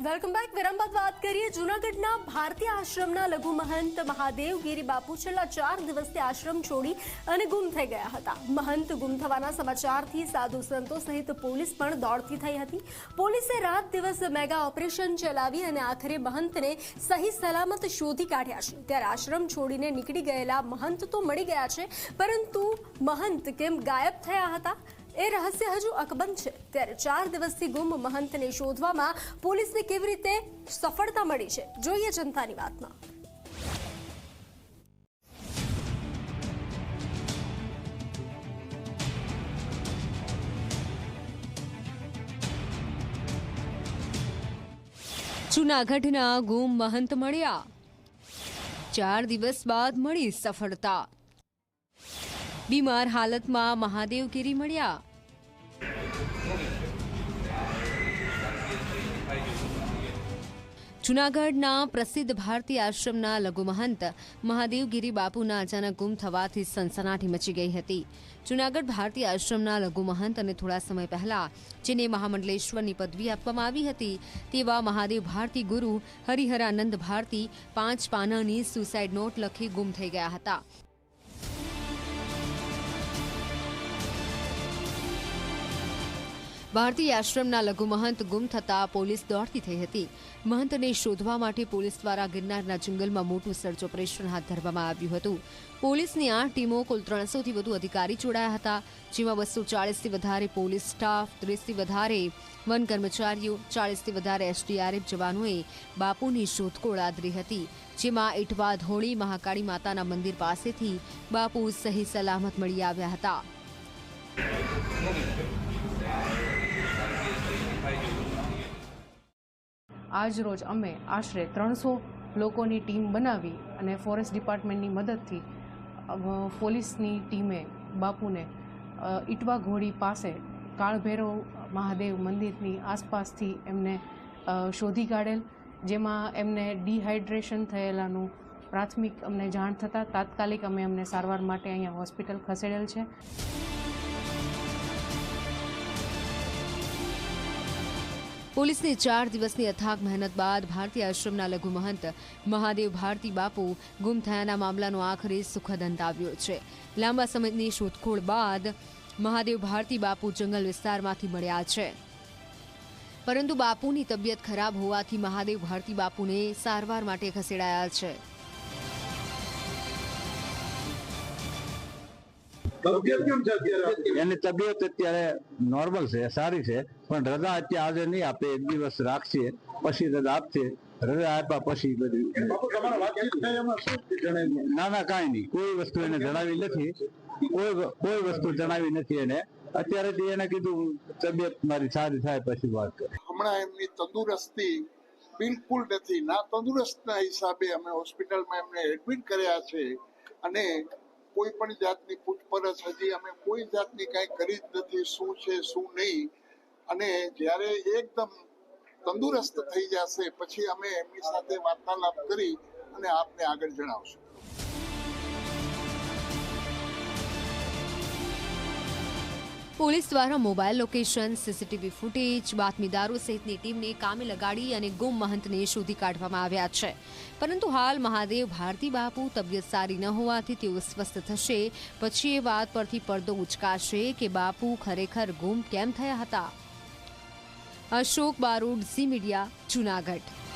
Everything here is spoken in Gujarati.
વેલકમ બેક વિરામ બાદ વાત કરીએ જૂનાગઢના ભારતીય આશ્રમના લઘુ મહંત મહાદેવ ગીરી બાપુ છેલ્લા ચાર દિવસથી આશ્રમ છોડી અને ગુમ થઈ ગયા હતા મહંત ગુમ થવાના સમાચારથી સાધુ સંતો સહિત પોલીસ પણ દોડતી થઈ હતી પોલીસે રાત દિવસ મેગા ઓપરેશન ચલાવી અને આખરે મહંતને સહી સલામત શોધી કાઢ્યા છે ત્યારે આશ્રમ છોડીને નીકળી ગયેલા મહંત તો મળી ગયા છે પરંતુ મહંત કેમ ગાયબ થયા હતા એ રહસ્ય હજુ અકબંધ છે. ત્યારે ચાર દિવસથી ગુમ મહંતને શોધવામાં પોલીસને કેવી રીતે સફળતા મળી છે? જોઈએ જનતાની વાતમાં. જૂનાગઢના ગુમ મહંત મળ્યા. ચાર દિવસ બાદ મળી સફળતા. બીમાર હાલતમાં મહાદેવગીરી મળ્યા. જૂનાગઢના પ્રસિદ્ધ ભારતીય આશ્રમના લઘુમહંત મહાદેવગીરી બાપુના અચાનક ગુમ થવાથી સનસનાટી મચી ગઈ હતી. જૂનાગઢ ભારતીય આશ્રમના લઘુમહંત અને થોડા સમય પહેલા જેને મહામંડલેશ્વરની પદવી આપવામાં આવી હતી, તેવા મહાદેવ ભારતી ગુરુ હરિહરાનંદ ભારતી પાંચ પાનાની સુસાઇડ નોટ લખી ગુમ થઈ ગયા હતા. ભારતીય આશ્રમના લઘુ મહંત ગુમ થતા પોલીસ દોડતી થઈ હતી. મહંતને શોધવા માટે પોલીસ દ્વારા ગિરનારના જંગલમાં મોટું સર્ચ ઓપરેશન હાથ ધરવામાં આવ્યું હતું. પોલીસની આઠ ટીમો કુલ ત્રણસોથી વધુ અધિકારી જોડાયા હતા, જેમાં બસો ચાળીસથી વધારે પોલીસ સ્ટાફ, ત્રીસથી વધારે વન કર્મચારીઓ, ચાળીસથી વધારે એસડીઆરએફ જવાનોએ બાપુની શોધખોળ આદરી હતી, જેમાં ઇટવા ધોળી મહાકાળી માતાના મંદિર પાસેથી બાપુ સહી સલામત મળી આવ્યા હતા. આજ રોજ અમે આશરે ત્રણસો લોકોની ટીમ બનાવી અને ફોરેસ્ટ ડિપાર્ટમેન્ટની મદદથી પોલીસની ટીમે બાપુને ઇટવા ઘોડી પાસે કાળભૈરવ મહાદેવ મંદિરની આસપાસથી એમને શોધી કાઢેલ, જેમાં એમને ડિહાઇડ્રેશન થયેલાનું પ્રાથમિક અમને જાણ થતાં તાત્કાલિક અમે એમને સારવાર માટે અહીંયા હોસ્પિટલ ખસેડેલ છે. પોલીસની ચાર દિવસની અથાગ મહેનત બાદ ભારતીય આશ્રમના લઘુ મહંત મહાદેવ ભારતી બાપુ ગુમ થયાના મામલાનો આખરે સુખદ અંત આવ્યો છે. લાંબા સમયની શોધખોળ બાદ મહાદેવ ભારતી બાપુ જંગલ વિસ્તારમાંથી મળ્યા છે. પરંતુ બાપુની તબિયત ખરાબ હોવાથી મહાદેવ ભારતી બાપુને સારવાર માટે ખસેડાયા છે. એની તબિયત અત્યારે નોર્મલ છે સારી છે પણ રજા અત્યારે આજે નહીં આપે એક દિવસ રાખશે પછી રજા આપશે રજા આપ્યા પછી બધી. ના ના કાંઈ નહીં. કોઈ વસ્તુ એને જણાવી નથી. કોઈ કોઈ વસ્તુ જણાવી નથી એને. અત્યારે એને કીધું તબિયત મારી સારી થાય પછી વાત કરે હમણાં એમની તંદુરસ્તી બિલકુલ નથી. ના તંદુરસ્તના હિસાબે અમે હોસ્પિટલમાં એમને એડમિટ કર્યા છે અને કોઈ પણ જાતની પૂછપરછ હજી અમે કોઈ જાતની કાંઈ કરી જ નથી, શું છે, શું નહીં. અને જ્યારે એકદમ તંદુરસ્ત થઈ જશે, પછી અમે એમની સાથે વાર્તાલાપ કરી અને આપને આગળ જણાવશું. પોલીસ દ્વારા mobile location, C C T V footage, બાતમીદારો સહિતની ટીમને કામે લગાડી અને ગુમ મહંતને શોધી કાઢવામાં આવ્યા છે. પરંતુ હાલ મહાદેવ ભારતી બાપુ તબિયત સારી ન હોવાથી તેઓ સ્વસ્થ થશે. પછી એ વાત પરથી પડદો ઉચકાશે કે બાપુ ખરેખર ગુમ કેમ થયા હતા? અશોક બારોડ, ઝી મીડિયા, જુનાગઢ.